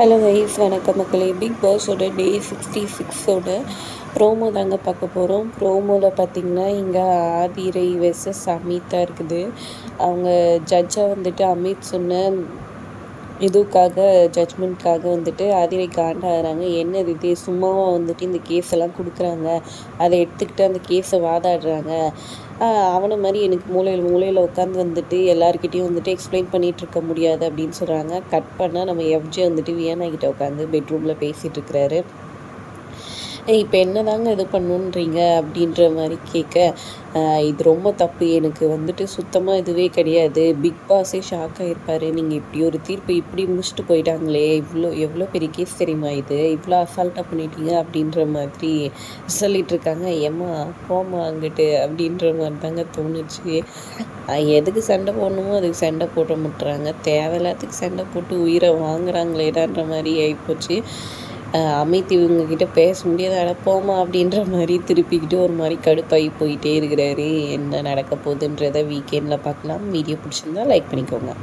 Hello guys வணக்கம் மக்களே. Big பாஸோட டே சிக்ஸ்டி சிக்ஸோட ப்ரோமோ தாங்க பார்க்க போகிறோம் ப்ரோமோவில் பார்த்திங்கன்னா இங்கே ஆதிரை வெர்சஸ் அமிதா இருக்குது. அவங்க ஜட்ஜாக வந்துட்டு அமித் சொன்ன இதுக்காக ஜட்மெண்ட்காக வந்துட்டு ஆதிரை காண்டாகிறாங்க என்ன இது? சும்மாவாக வந்துட்டு இந்த கேஸ் எல்லாம் கொடுக்குறாங்க. அதை எடுத்துக்கிட்டு அந்த கேஸை வாதாடுறாங்க. அவனை மாதிரி எனக்கு மூலையில் மூலையில் உட்காந்து வந்துட்டு எல்லாருக்கிட்டையும் வந்துட்டு எக்ஸ்பிளைன் பண்ணிகிட்டு இருக்க முடியாது அப்படின்னு சொல்கிறாங்க கட் பண்ணால் நம்ம எஃப்ஜே வந்துட்டு வியானா கிட்ட உட்காந்து பெட்ரூமில் பேசிகிட்டு இருக்கிறாரு. இப்போ என்ன தாங்க இது பண்ணுன்றீங்க அப்படின்ற மாதிரி கேட்க இது ரொம்ப தப்பு. எனக்கு வந்துட்டு சுத்தமாக இதுவே கிடையாது. பிக் பாஸே ஷாக் ஆகிருப்பார் நீங்கள் இப்படி ஒரு தீர்ப்பு இப்படி முடிச்சுட்டு போயிட்டாங்களே. இவ்வளோ எவ்வளோ பெரிய கேஸ் தெரியுமா இது? இவ்வளோ அசால்ட்டாக பண்ணிட்டீங்க அப்படின்ற மாதிரி சொல்லிட்டு இருக்காங்க. ஏம்மா போமா அங்கிட்டு அப்படின்ற மாதிரி தாங்க தோணுச்சு எதுக்கு சண்டை போடணுமோ அதுக்கு சண்டை போட முட்டுறாங்க தேவையில்லாத்துக்கு சண்டை போட்டு உயிரை வாங்குறாங்களேடான்ற மாதிரி ஆகிப்போச்சு அமித் இவங்கக்கிட்ட பேச முடியாது. அடப்போமா அப்படின்ற மாதிரி திருப்பிக்கிட்டு ஒரு மாதிரி கடுப்பாகி போயிட்டே இருக்கிறாரு. என்ன நடக்க போகுதுன்றதை வீக்கெண்டில் பார்க்கலாம். வீடியோ பிடிச்சிருந்தா லைக் பண்ணிக்கோங்க.